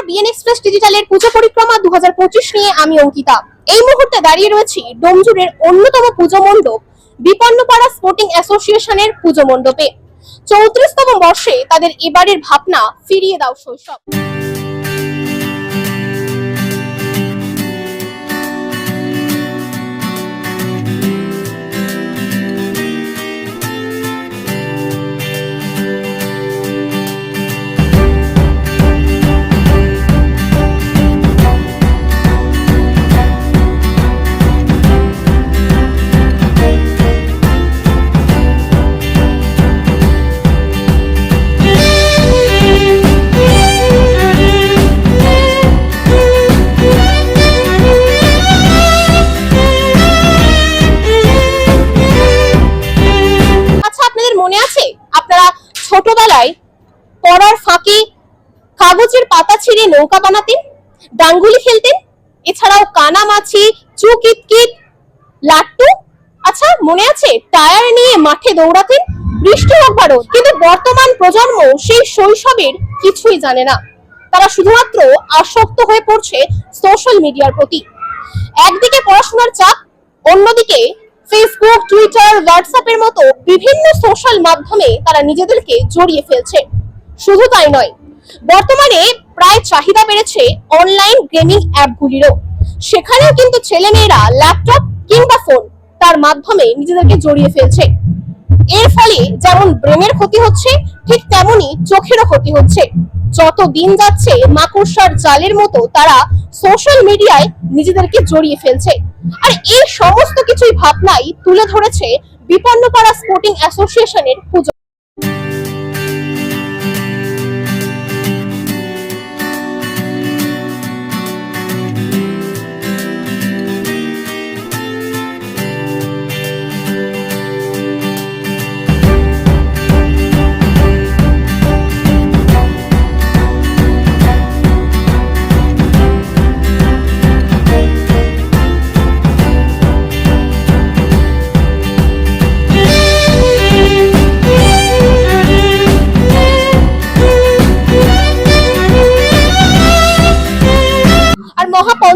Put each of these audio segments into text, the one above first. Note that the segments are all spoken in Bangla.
এক্সপ্রেস ডিজিটালের পুজো পরিক্রমা দু হাজার পঁচিশ নিয়ে আমি অঙ্কিতা। এই মুহূর্তে দাঁড়িয়ে রয়েছি ডোমজুরের অন্যতম পুজো মণ্ডপ, বিপন্নপাড়া স্পোর্টিং অ্যাসোসিয়েশনের পুজো মণ্ডপে। চৌত্রিশতম বর্ষে তাদের এবারের ভাবনা ফিরিয়ে দাও শৈশব। ছোটবেলায় পড়ার ফাঁকে কাগজের পাতা ছিঁড়ে নৌকা বানাতেন ডাঙ্গুলি খেলতেন, এছাড়াও কানামাছি চুকিতকিত লাট্টু আচ্ছা মনে আছে? টায়ার নিয়ে মাঠে দৌড়াতেন? বৃষ্টি হোক বারো কিন্তু বর্তমান প্রজন্ম সেই শৈশবের কিছুই জানে না। তারা শুধুমাত্র আসক্ত হয়ে পড়ছে সোশ্যাল মিডিয়ার প্রতি। একদিকে পড়াশোনার চাপ, অন্যদিকে ফেসবুক টুইটার হোয়াটসঅ্যাপের মতো বিভিন্ন সোশ্যাল মাধ্যমে তারা নিজেদেরকে জড়িয়ে ফেলছে। শুধু তাই নয়, বর্তমানে প্রায় চাহিদা বেড়েছে অনলাইন গেমিং অ্যাপগুলিরও সেখানেও কিন্তু ছেলেমেয়েরা ল্যাপটপ কিংবা ফোন তার মাধ্যমে নিজেদেরকে জড়িয়ে ফেলছে। এর ফলে যেমন ব্রেনের ক্ষতি হচ্ছে, ঠিক তেমনি চোখেরও ক্ষতি হচ্ছে। যত দিন যাচ্ছে, মাকড়সার জালের মতো তারা সোশ্যাল মিডিয়ায় নিজেদেরকে জড়িয়ে ফেলছে। আর এই সমস্ত কিছুই ভাবনাই তুলে ধরেছে বিপন্নপাড়া স্পোর্টিং অ্যাসোসিয়েশনের পুজো।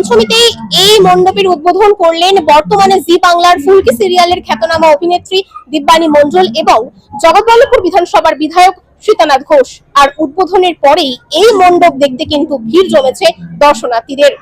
আর মহাপঞ্চমীতেই এই মণ্ডপের উদ্বোধন করলেন বর্তমানে জি বাংলার ফুলকি সিরিয়ালের খ্যাতনামা অভিনেত্রী দিব্যানী মন্ডল এবং জগৎবল্লভপুর বিধানসভার বিধায়ক সীতানাথ ঘোষ। আর উদ্বোধনের পরেই এই মণ্ডপ দেখতে কিন্তু ভিড় জমেছে দর্শনার্থীদের।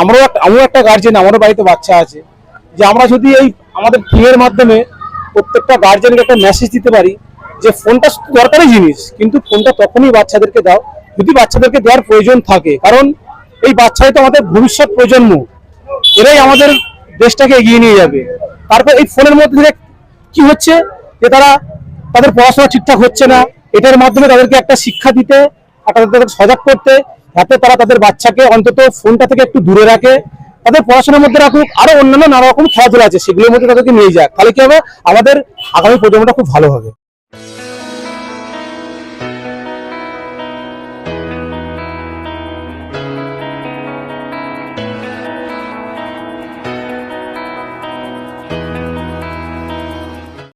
আমরাও আমিও একটা গার্জেন আমারও বাড়িতে বাচ্চা আছে। যে আমরা যদি এই আমাদের টিমের মাধ্যমে প্রত্যেকটা গার্জেনকে একটা মেসেজ দিতে পারি যে ফোনটা দরকারি জিনিস, কিন্তু ফোনটা তখনই বাচ্চাদেরকে দাও যদি বাচ্চাদেরকে দেওয়ার প্রয়োজন থাকে। কারণ এই বাচ্চাই তো আমাদের ভবিষ্যৎ প্রজন্ম। এরাই আমাদের দেশটাকে এগিয়ে নিয়ে যাবে। তারপর এই ফোনের মধ্যে কি হচ্ছে? যে তারা তাদের পড়াশোনা ঠিকঠাক হচ্ছে না। এটার মাধ্যমে তাদেরকে একটা শিক্ষা দিতে, একটা তাদের সজাগ করতে যাতে তারা তাদের বাচ্চাকে অন্তত ফোনটা থেকে একটু দূরে রাখে, তাদের পড়াশোনার মধ্যে রাখুক, আরও অন্যান্য নানা রকম খেলাধুলা আছে, সেগুলোর মধ্যে তাদেরকে নিয়ে যাক, তাহলে কি হবে? আমাদের আগামী প্রজন্মটা খুব ভালো হবে।